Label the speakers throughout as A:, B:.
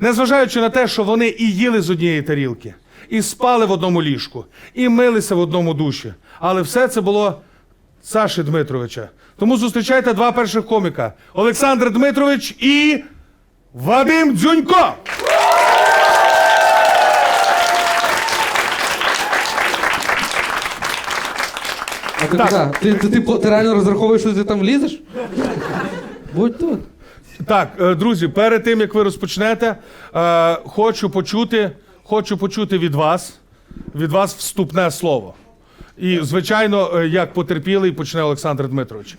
A: Незважаючи на те, що вони і їли з однієї тарілки, і спали в одному ліжку, і милися в одному душі. Але все це було Саші Дмитровича. Тому зустрічайте два перших коміка: Олександр Дмитрович і Вадим Дзюнько.
B: А ти,
A: Так.
B: куди? ти, ти, ти, ти реально розраховуєш, що ти там влізеш? Будь тут.
A: Так, е, друзі, перед тим як ви розпочнете, е, хочу почути, хочу почути від вас, від вас вступне слово. І, звичайно, е, як потерпілий, почне Олександр Дмитрович.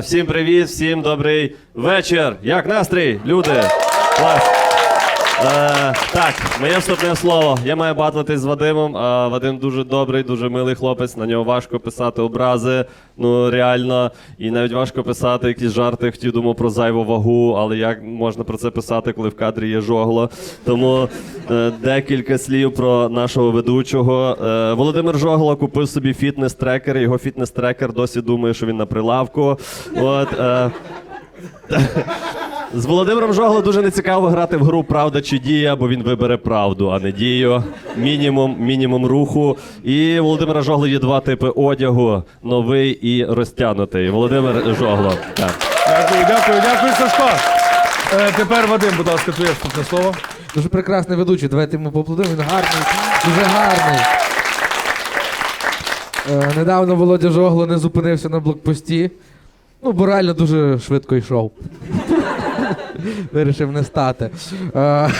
C: Всім привіт, всім добрий вечір. Як настрій, люди? Клас. Е, так, моє вступне слово. Я маю батлитись з Вадимом. А Вадим дуже добрий, дуже милий хлопець. На нього важко писати образи. Ну реально. І навіть важко писати якісь жарти. Хотів думав про зайву вагу, але як можна про це писати, коли в кадрі є жогло? Тому е, декілька слів про нашого ведучого. Е, Володимир Жогло купив собі фітнес-трекер. Його фітнес-трекер досі думає, що він на прилавку. От. Е, з Володимиром Жогло дуже нецікаво грати в гру Правда чи дія, бо він вибере правду, а не дію. Мінімум, мінімум руху. І Володимира Жогло є два типи одягу: новий і розтягнутий. Володимир Жогло. Так.
A: Дякую, дякую, дякую, Сашко. Е, тепер, Вадим, будь ласка, твоє вступне слово.
B: Дуже прекрасний ведучий. Давайте йому поаплодуємо. Він гарний, дуже гарний. Е, недавно Володя Жогло не зупинився на блокпості. Ну, бо реально дуже швидко йшов. Вирішив не стати. Е,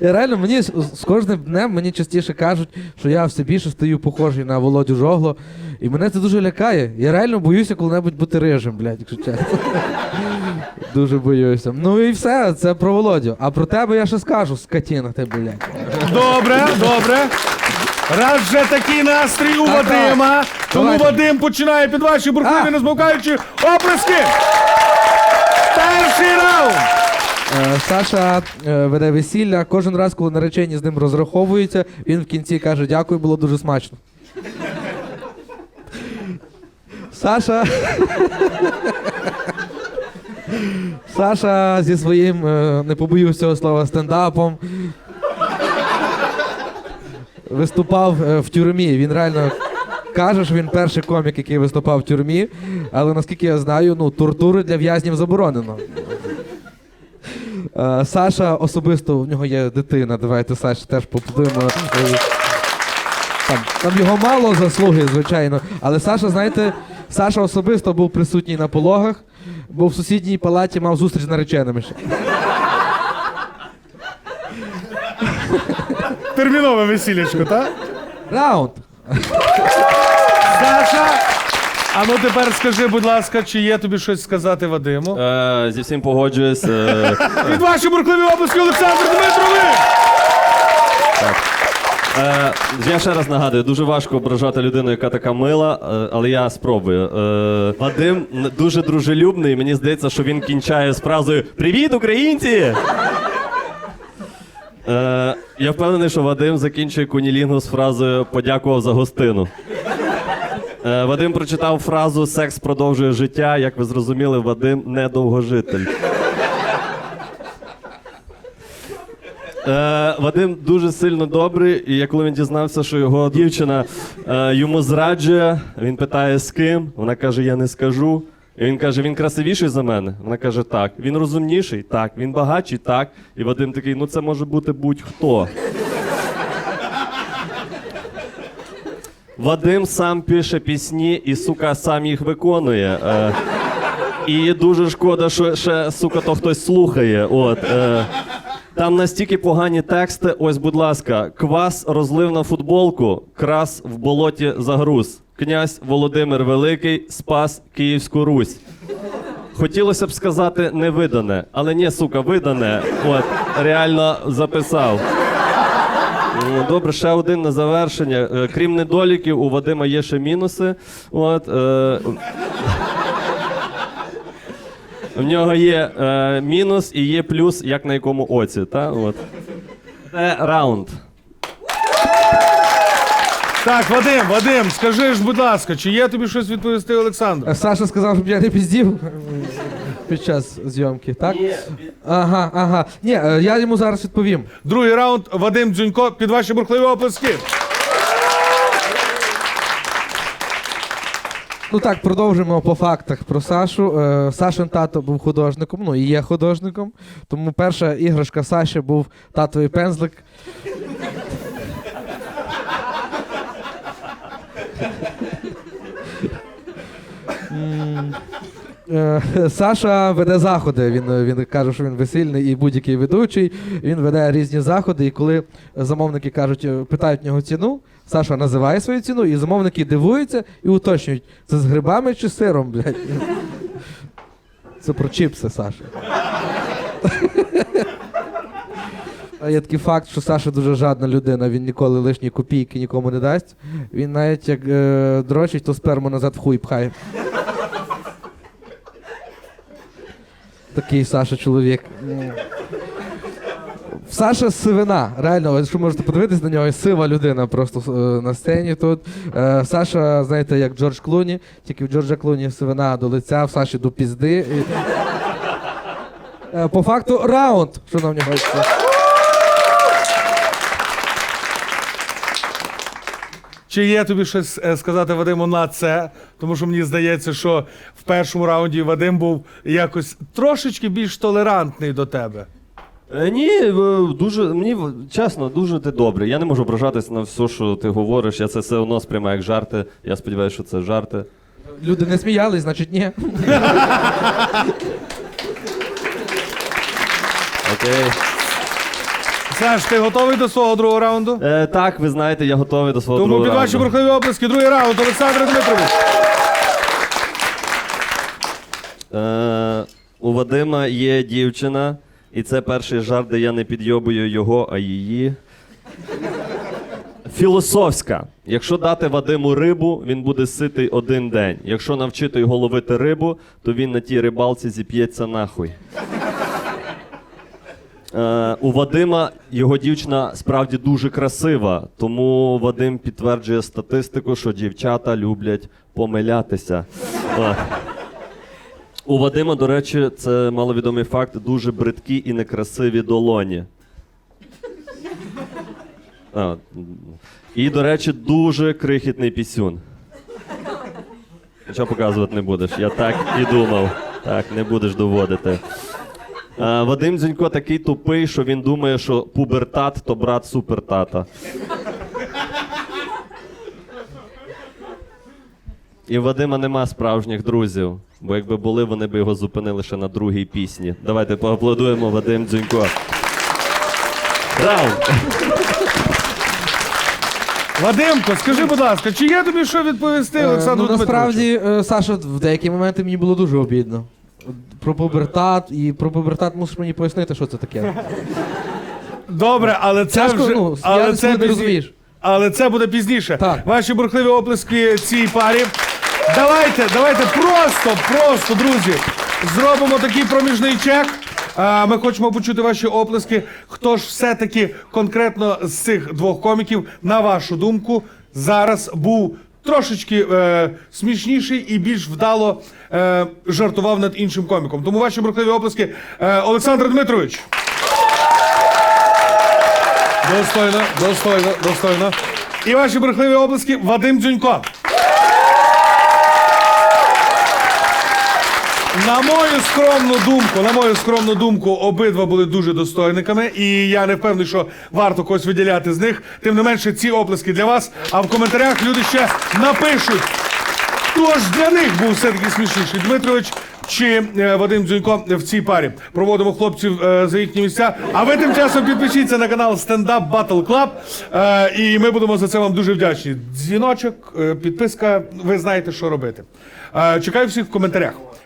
B: І реально мені з кожним днем мені частіше кажуть, що я все більше стаю похожий на Володю Жогло. І мене це дуже лякає. Я реально боюся коли-небудь бути рижим, блядь, якщо чесно. Дуже боюся. Ну і все, це про Володю. А про тебе я ще скажу, скотіна ти, блядь.
A: Добре, добре. Раз вже такий настрій у. Вадима, тому
B: Давайте.
A: Вадим починає під ваші бурхливі,
B: А.
A: не змовкаючи оплески. Перший раунд.
B: Е, Саша е, веде весілля. Кожен раз, коли наречені з ним розраховуються, він в кінці каже: дякую, було дуже смачно. Саша. Саша зі своїм, е, не побоюсь цього слова, стендапом. Виступав в тюрмі. Він реально каже, що він перший комік, який виступав в тюрмі. Але наскільки я знаю, ну, тортури для в'язнів заборонено. Е, Саша особисто в нього є дитина. Давайте Саші теж поплодуємо. Е, Там, там його мало заслуги, звичайно. Але Саша, знаєте, Саша особисто був присутній на пологах, бо в сусідній палаті мав зустріч з нареченими ще.
A: Термінове весілячко, так?
B: Раунд.
A: Саша. А ну тепер скажи, будь ласка, чи є тобі щось сказати Вадиму?
C: Е, зі всім погоджуюсь. Е,
A: Від ваші бурхливі обласки Олександр Дмитрович!
C: Е, я ще раз нагадую, дуже важко ображати людину, яка така мила, е, але я спробую. Е, Вадим н- дуже дружелюбний. Мені здається, що він кінчає з фразою Привіт, українці! Е, я впевнений, що Вадим закінчує кунілінгу з фразою Подякував за гостину. Е, Вадим прочитав фразу Секс продовжує життя. Як ви зрозуміли, Вадим недовгожитель. Е, Вадим дуже сильно добрий, і я коли він дізнався, що його дівчина е, йому зраджує, він питає з ким. Вона каже: Я не скажу. І він каже: він красивіший за мене. Вона каже: так. Він розумніший, так. Він багатший, так. І Вадим такий: ну це може бути будь-хто. Вадим сам пише пісні і, сука, сам їх виконує. Е, і дуже шкода, що ще, сука, то хтось слухає. От, е, там настільки погані тексти. Ось, будь ласка, квас розлив на футболку, крас в болоті загруз. Князь Володимир Великий спас Київську Русь. Хотілося б сказати невидане, але ні, сука, видане. От, реально записав. Добре, ще один на завершення. Е, Крім недоліків, у Вадима є ще мінуси. От, е, в нього є е, мінус і є плюс, як на якому оці. Та? От. Це раунд.
A: Так, Вадим, Вадим, скажи ж, будь ласка, чи є тобі щось відповісти Олександру?
B: Е, Саша сказав, щоб я не піздів. Під час зйомки, так? Ага, ага. Ні, е, я йому зараз відповім.
A: Другий раунд Вадим Дзюнько під ваші бурхливі оплески.
B: Ну так, продовжимо по фактах про Сашу. Е, Сашин тато був художником, ну і є художником. Тому перша іграшка Саші був татовий пензлик. М, Саша веде заходи. Він, він каже, що він весільний і будь-який ведучий. Він веде різні заходи. І коли замовники кажуть, е, питають в нього ціну, Саша називає свою ціну, і замовники дивуються і уточнюють, це з грибами чи сиром, блядь. Це про чіпси, Саша. Є такий факт, що Саша дуже жадна людина, він ніколи лишні копійки нікому не дасть. Він навіть як е, дрочить, то сперму назад в хуй пхає. Такий Саша чоловік. Саша сивина, реально, ви що можете подивитись на нього, сива людина просто е, на сцені тут. Е, Саша, знаєте, як Джордж Клуні, тільки в Джорджа Клуні сивина до лиця, в Саші до пізди. І... Е, По факту раунд, шановні гості.
A: Чи є тобі щось е, сказати Вадиму на це? Тому що мені здається, що в першому раунді Вадим був якось трошечки більш толерантний до тебе.
C: Е, Ні, дуже мені в- чесно, дуже ти добрий. Я не можу ображатись на все, що ти говориш. Я це все одно сприймаю як жарти. Я сподіваюся, що це жарти.
B: Люди не сміялись, значить ні.
C: Окей.
A: Саш, ти готовий до свого другого раунду?
C: Е, так, ви знаєте, я готовий до свого
A: Тому
C: другого
A: під ваші
C: раунду.
A: бурхливі оплески, другий раунд, Олександр Дмитрович.
C: Е, у Вадима є дівчина, і це перший жарт, де я не підйобую його, а її. Філософська. Якщо дати Вадиму рибу, він буде ситий один день. Якщо навчити його ловити рибу, то він на тій рибалці зіп'ється нахуй. Е, у Вадима його дівчина справді дуже красива, тому Вадим підтверджує статистику, що дівчата люблять помилятися. О. У Вадима, до речі, це маловідомий факт, дуже бридкі і некрасиві долоні. А, і, до речі, дуже крихітний пісюн. Нічого показувати не будеш. Я так і думав. Так, не будеш доводити. А, Вадим Дзюнько такий тупий, що він думає, що пубертат то брат супертата. І в Вадима нема справжніх друзів, бо якби були, вони б його зупинили ще на другій пісні. Давайте поаплодуємо Вадим Дзюнько. Раунд!
A: Вадимко, скажи, будь ласка, чи є тобі що відповісти
B: Е,
A: Олександру
B: ну,
A: Дмитровичу?
B: насправді, е, Саша, в деякі моменти мені було дуже обідно. Про пубертат і про пубертат мусиш мені пояснити, що це таке.
A: Добре, але це
B: Тяжко,
A: вже...
B: ну,
A: але
B: я
A: це
B: не
A: пізні-
B: розумієш.
A: Але це буде пізніше.
B: Так.
A: Ваші бурхливі оплески цій парі. Давайте, давайте просто, просто, друзі, зробимо такий проміжний чек. А, Ми хочемо почути ваші оплески. Хто ж все-таки конкретно з цих двох коміків, на вашу думку, зараз був трошечки е, смішніший і більш вдало е, жартував над іншим коміком. Тому ваші бурхливі оплески. Е, Олександр Дмитрович. Достойно, достойно, достойно. І ваші брехливі обласки Вадим Дзюнько. На мою скромну думку, на мою скромну думку, обидва були дуже достойниками, і я не впевнений, що варто когось виділяти з них. Тим не менше, ці оплески для вас. А в коментарях люди ще напишуть, хто ж для них був все-таки смішніший Дмитрович чи е, Вадим Дзюнько в цій парі. Проводимо хлопців е, за їхні місця. А ви тим часом підпишіться на канал Stand Up Battle Club. Е, і ми будемо за це вам дуже вдячні. Дзвіночок, підписка, ви знаєте, що робити. Чекаю всіх в коментарях.